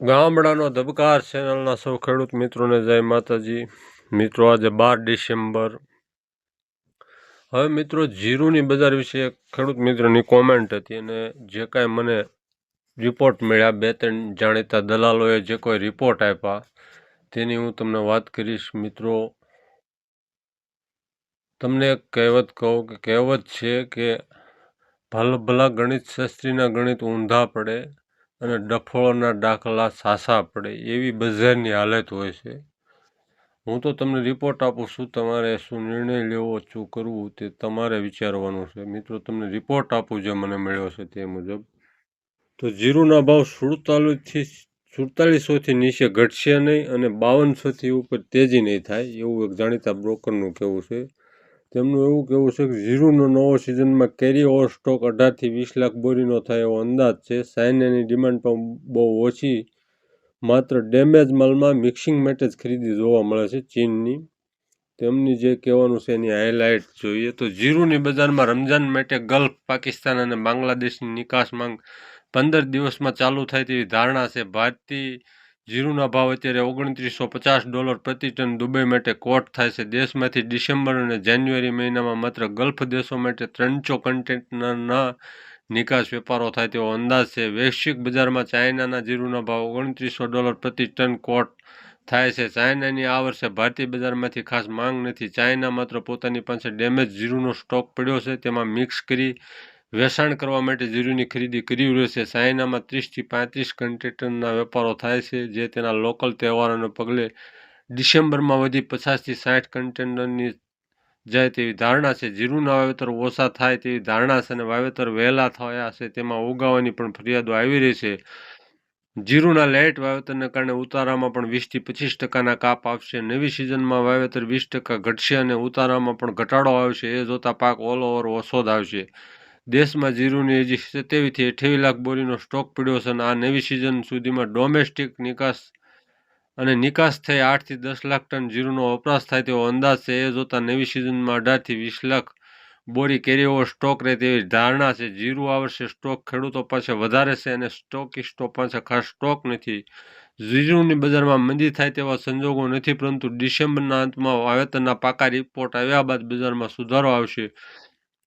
ગામડાનો ધબકાર ચેનલના સૌ ખેડૂત મિત્રોને જય માતાજી. મિત્રો, આજે બાર ડિસેમ્બર. હવે મિત્રો, જીરુની બજાર વિશે ખેડૂત મિત્રોની કોમેન્ટ હતી અને જે કાંઈ મને રિપોર્ટ મળ્યા, બે ત્રણ જાણીતા દલાલોએ જે કોઈ રિપોર્ટ આપ્યા, તેની હું તમને વાત કરીશ. મિત્રો, તમને એક કહેવત કહું કે કહેવત છે કે ભલ ભલા ગણિત શાસ્ત્રીના ગણિત ઊંધા પડે અને ડફોળના દાખલા સાસા પડે એવી બજારની હાલત હોય છે. હું તો તમને રિપોર્ટ આપું છું, તમારે શું નિર્ણય લેવો, શું કરવું તે તમારે વિચારવાનું છે. મિત્રો, તમને રિપોર્ટ આપું જે મને મળ્યો છે તે મુજબ. તો જીરુના ભાવ સુડતાલીસથી સુડતાલીસોથી નીચે ઘટશે નહીં અને બાવનસોથી ઉપર તેજી નહીં થાય એવું એક જાણીતા બ્રોકરનું કહેવું છે. તેમનું એવું કહેવું છે કે ઝીરુનો નવો સિઝનમાં કેરી ઓવર સ્ટોક અઢારથી વીસ લાખ બોરીનો થાય એવો અંદાજ છે. સાઇનાની ડિમાન્ડ પણ બહુ ઓછી, માત્ર ડેમેજ માલમાં મિક્સિંગ માટે જ ખરીદી જોવા મળે છે ચીનની. તેમની જે કહેવાનું છે એની હાઇલાઇટ જોઈએ તો જીરુની બજારમાં રમજાન માટે ગલ્ફ, પાકિસ્તાન અને બાંગ્લાદેશની નિકાસ માંગ પંદર દિવસમાં ચાલુ થાય તેવી ધારણા છે. ભારતીય જીરુના ભાવ અત્યારે ઓગણત્રીસો પચાસ ડોલર પ્રતિ ટન દુબઈ માટે કોટ થાય છે. દેશમાંથી ડિસેમ્બર અને જાન્યુઆરી મહિનામાં માત્ર ગલ્ફ દેશો માટે ત્રણસો કન્ટેનરના નિકાસ વેપારો થાય તેવો અંદાજ છે. વૈશ્વિક બજારમાં ચાઇનાના જીરુના ભાવ ઓગણત્રીસો ડોલર પ્રતિ ટન કોટ થાય છે. ચાઇનાની આ વર્ષે ભારતીય બજારમાંથી ખાસ માંગ નથી. ચાઇના માત્ર પોતાની પાસે ડેમેજ જીરુનો સ્ટોક પડ્યો છે. તેમાં મિક્સ કરી વેચાણ કરવા માટે જીરુની ખરીદી કરી રહ્યો છે. ચાઇનામાં ત્રીસથી પાંત્રીસ કન્ટેનરના વેપારો થાય છે, જે તેના લોકલ તહેવારોને પગલે ડિસેમ્બરમાં વધી પચાસથી સાઠ કન્ટેનરની જાય તેવી ધારણા છે. જીરુના વાવેતર ઓછા થાય તેવી ધારણા છે અને વાવેતર વહેલા થયા છે તેમાં ઉગાવાની પણ ફરિયાદો આવી રહી છે. જીરુના લેટ વાવેતરને કારણે ઉતારામાં પણ વીસથી પચીસ ટકાના કાપ આવશે. નવી સિઝનમાં વાવેતર વીસ ટકા ઘટશે અને ઉતારામાં પણ ઘટાડો આવશે. એ જોતાં પાક ઓલ ઓવર ઓછો આવશે. દેશમાં જીરુની હજી સત્યાવીસથી અઠ્યાવીસ લાખ બોરીનો સ્ટોક પડ્યો છે અને આ નવી સિઝન સુધીમાં ડોમેસ્ટિક નિકાસ અને નિકાસ થઈ આઠથી દસ લાખ ટન જીરુનો વપરાશ થાય તેવો અંદાજ છે. એ જોતાં નવી સિઝનમાં અઢારથી વીસ લાખ બોરી કેરી ઓવર સ્ટોક રહે તેવી ધારણા છે. જીરું આ વર્ષે સ્ટોક ખેડૂતો પાસે વધારે છે અને સ્ટોકિસ્ટો પાસે ખાસ સ્ટોક નથી. જીરુની બજારમાં મંદી થાય તેવા સંજોગો નથી, પરંતુ ડિસેમ્બરના અંતમાં વાવેતરના પાકા રિપોર્ટ આવ્યા બાદ બજારમાં સુધારો આવશે.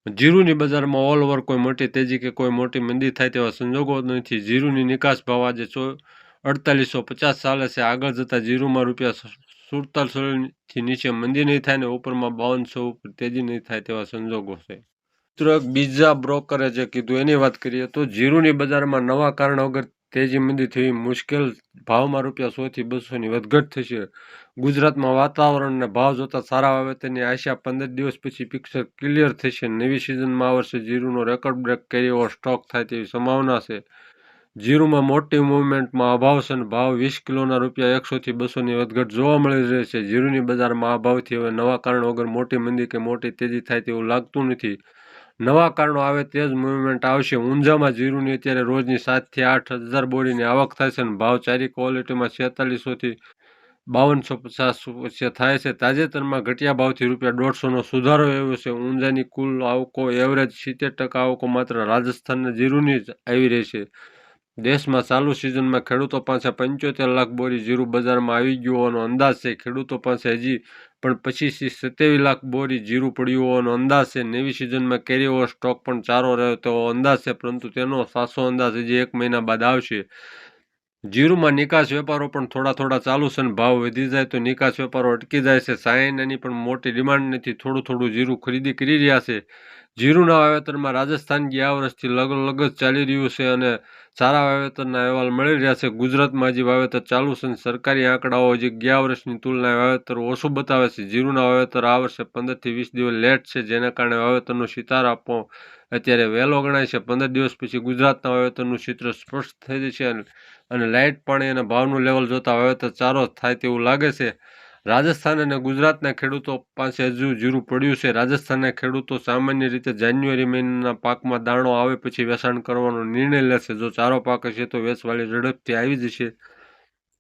જીરુની બજારમાં ઓલ ઓવર કોઈ મોટી તેજી કે કોઈ મોટી મંદી થાય તેવા સંજોગો નથી. જીરુની નિકાસ ભાવ આજે સો અડતાલીસો પચાસ ચાલે છે. આગળ જતાં જીરુમાં રૂપિયા સુડતાલીસોથી નીચે મંદી નહીં થાય ને ઉપરમાં બાવનસો ઉપર તેજી નહીં થાય તેવા સંજોગો છે. મિત્રો બીજા બ્રોકરે જે કીધું એની વાત કરીએ તો જીરુની બજારમાં નવા કારણ વગર તેજી મંદી થવી મુશ્કેલ. ભાવમાં રૂપિયા સોથી બસોની વધઘટ થશે. ગુજરાતમાં વાતાવરણના ભાવ જોતા સારા વાવેતરની આશા પંદર દિવસ પછી પિક્ચર ક્લિયર થશે. નવી સિઝનમાં આ વર્ષે જીરુનો record break carry over stock થાય તેવી સંભાવના છે. જીરુમાં મોટી મૂવમેન્ટમાં અભાવ છે અને ભાવ વીસ કિલોના રૂપિયા એકસોથી બસોની વધઘટ જોવા મળી રહી છે. જીરુની બજારમાં અભાવથી હવે નવા કારણ વગર મોટી મંદી કે મોટી તેજી થાય તેવું લાગતું નથી. નવા કારણો આવે તે જ મુવમેન્ટ આવશે. ઊંઝામાં જીરુની અત્યારે રોજની સાતથી આઠ હજાર બોરીની આવક થાય છે અને ભાવ ચારી ક્વોલિટીમાં છેતાલીસોથી બાવનસો પચાસ વચ્ચે થાય છે. તાજેતરમાં ઘટિયા ભાવથી રૂપિયા દોઢસોનો સુધારો આવ્યો છે. ઊંઝાની કુલ આવકો એવરેજ સિત્તેર ટકા આવકો માત્ર રાજસ્થાનના જીરુની જ આવી રહી છે. દેશમાં ચાલુ સિઝનમાં ખેડૂતો પાસે પંચોતેર લાખ બોરી જીરું બજારમાં આવી ગયું હોવાનો અંદાજ છે. ખેડૂતો પાસે હજી પણ પછી સત્યાવીસ લાખ બોરી જીરું પડ્યું હોવાનો અંદાજ છે નવી સિઝનમાં કેરી ઓવર સ્ટોક પણ સારો રહ્યો તેવો અંદાજ છે, પરંતુ તેનો સાસો અંદાજ હજી એક મહિના બાદ આવશે. જીરુમાં નિકાસ વેપારો પણ થોડા થોડા ચાલુ છે અને ભાવ વધી જાય તો નિકાસ વેપારો અટકી જાય છે. ચાઇનાની પણ મોટી ડિમાન્ડ નથી, થોડું થોડું જીરું ખરીદી કરી રહ્યા છે. જીરુના વાવેતરમાં રાજસ્થાન ગયા વર્ષથી લગલગ જ ચાલી રહ્યું છે અને સારા વાવેતરના અહેવાલ મળી રહ્યા છે. ગુજરાતમાં હજી વાવેતર ચાલુ છે અને સરકારી આંકડાઓ હજી ગયા વર્ષની તુલનાએ વાવેતર ઓછું બતાવે છે. જીરુના વાવેતર આ વર્ષે પંદરથી વીસ દિવસ લેટ છે, જેના કારણે વાવેતરનો સિતાર આપવો અત્યારે વહેલો ગણાય છે. પંદર દિવસ પછી ગુજરાતના વાવેતરનું ચિત્ર સ્પષ્ટ થઈ જશે અને લાઇટ પાણી અને ભાવનું લેવલ જોતા વાવેતર સારો થાય તેવું લાગે છે. રાજસ્થાન અને ગુજરાતના ખેડૂતો પાસે હજુ જીરું પડ્યું છે. રાજસ્થાનના ખેડૂતો સામાન્ય રીતે જાન્યુઆરી મહિનાના પાકમાં દાણો આવે પછી વેચાણ કરવાનો નિર્ણય લેશે જો ચારો પાક હશે તો વેચવાળી ઝડપથી આવી જશે.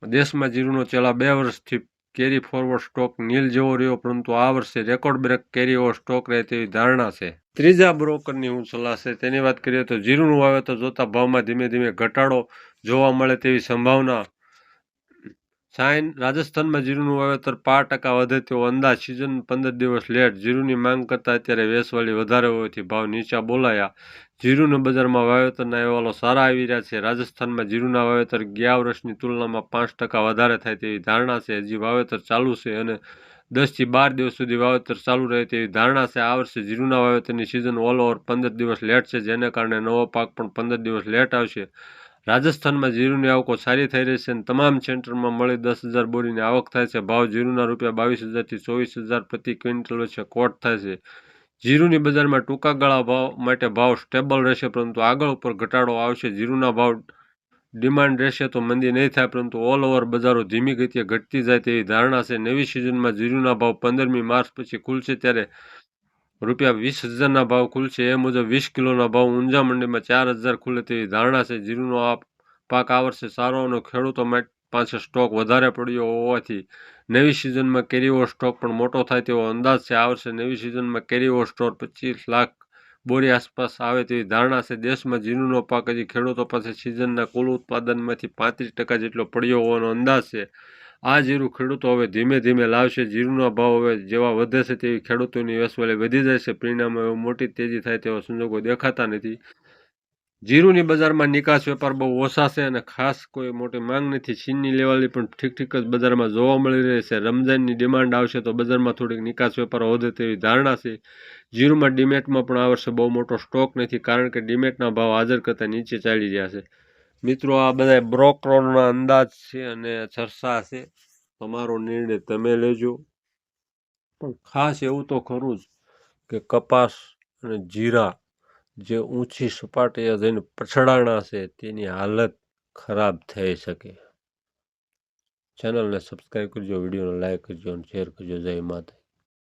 દેશમાં જીરુનો છેલ્લા બે વર્ષથી કેરી ફોરવર્ડ સ્ટોક નીલ જેવો રહ્યો, પરંતુ આ વર્ષે record break carry over stock રહે તેવી ધારણા છે. ત્રીજા બ્રોકરની હું સલાહ છે. તેની વાત કરીએ તો જીરુનું વાવેતર જોતા ભાવમાં ધીમે ધીમે ઘટાડો જોવા મળે તેવી સંભાવના સાઇન રાજસ્થાનમાં જીરુનું વાવેતર પાંચ ટકા વધે તેવો અંદાજ સિઝન પંદર દિવસ લેટ જીરુની માંગ કરતાં અત્યારે વેસવાળી વધારે હોવાથી ભાવ નીચા બોલાયા. જીરુના બજારમાં વાવેતરના અહેવાલો સારા આવી રહ્યા છે. રાજસ્થાનમાં જીરુના વાવેતર ગયા વર્ષની તુલનામાં પાંચ ટકા વધારે થાય તેવી ધારણા છે. હજી વાવેતર ચાલુ છે અને દસથી બાર દિવસ સુધી વાવેતર ચાલુ રહે તેવી ધારણા છે. આ વર્ષે જીરુના વાવેતરની સિઝન ઓલ ઓવર પંદર દિવસ લેટ છે, જેને કારણે નવો પાક પણ પંદર દિવસ લેટ આવશે. રાજસ્થાનમાં જીરુની આવકો સારી થઈ રહી છે અને તમામ સેન્ટરમાં મળી દસ હજાર બોરીની આવક થાય છે. ભાવ જીરુના રૂપિયા બાવીસ હજારથી ચોવીસ હજાર પ્રતિ ક્વિન્ટલ વચ્ચે કોટ થાય છે. જીરુની બજારમાં ટૂંકા ગાળા ભાવ માટે ભાવ સ્ટેબલ રહેશે, પરંતુ આગળ ઉપર ઘટાડો આવશે. જીરુના ભાવ ડિમાન્ડ રહેશે તો મંદી નહીં થાય, પરંતુ ઓલ ઓવર બજારો ધીમી ગતિએ ઘટતી જાય તેવી ધારણા છે. નવી સિઝનમાં જીરુના ભાવ પંદરમી માર્ચ પછી ખુલશે ત્યારે રૂપિયા વીસ હજારના ભાવ ખુલશે. એ મુજબ વીસ કિલોના ભાવ ઊંઝા મંડીમાં ચાર હજાર ખુલે તેવી ધારણા છે. જીરુનો આ પાક આ વર્ષે સારો અને ખેડૂતો પાસે સ્ટોક વધારે પડ્યો હોવાથી નવી સિઝનમાં કેરીઓ સ્ટોક પણ મોટો થાય તેવો અંદાજ છે. આ વર્ષે નવી સિઝનમાં કેરીઓ સ્ટોર પચીસ લાખ બોરી આસપાસ આવે તેવી ધારણા છે. દેશમાં જીરુનો પાક હજી ખેડૂતો પાસે સિઝનના કુલ ઉત્પાદનમાંથી પાંત્રીસ ટકા જેટલો પડ્યો હોવાનો અંદાજ છે. આ જીરું ખેડૂતો હવે ધીમે ધીમે લાવશે. જીરુના ભાવ હવે જેવા વધે છે તેવી ખેડૂતોની વેસવાલી વધી જાય છે. પરિણામે હવે મોટી તેજી થાય તેવા સંજોગો દેખાતા નથી. જીરુની બજારમાં નિકાસ વેપાર બહુ ઓછા છે અને ખાસ કોઈ મોટી માંગ નથી. ચીનની લેવલની પણ ઠીક ઠીક જ બજારમાં જોવા મળી રહી છે. રમઝાનની ડિમાન્ડ આવશે તો બજારમાં થોડીક નિકાસ વેપાર વધે તેવી ધારણા છે. જીરુમાં ડીમેટમાં પણ આ વર્ષે બહુ મોટો સ્ટોક નથી કારણ કે ડીમેટના ભાવ હાજર કરતાં નીચે ચાલી રહ્યા છે. મિત્રો, આ બધા બ્રોકરોના અંદાજ છે અને ચર્ચા છે. તમારો નિર્ણય તમે લેજો. પણ ખાસ એવું તો ખરું જ કે કપાસ અને જીરા જે ઊંચી સપાટીએ જઈને પછડાણા છે, તેની હાલત ખરાબ થઈ શકે. ચેનલને સબસ્ક્રાઈબ કરજો, વિડીયોને લાઈક કરજો અને શેર કરજો. જય માતા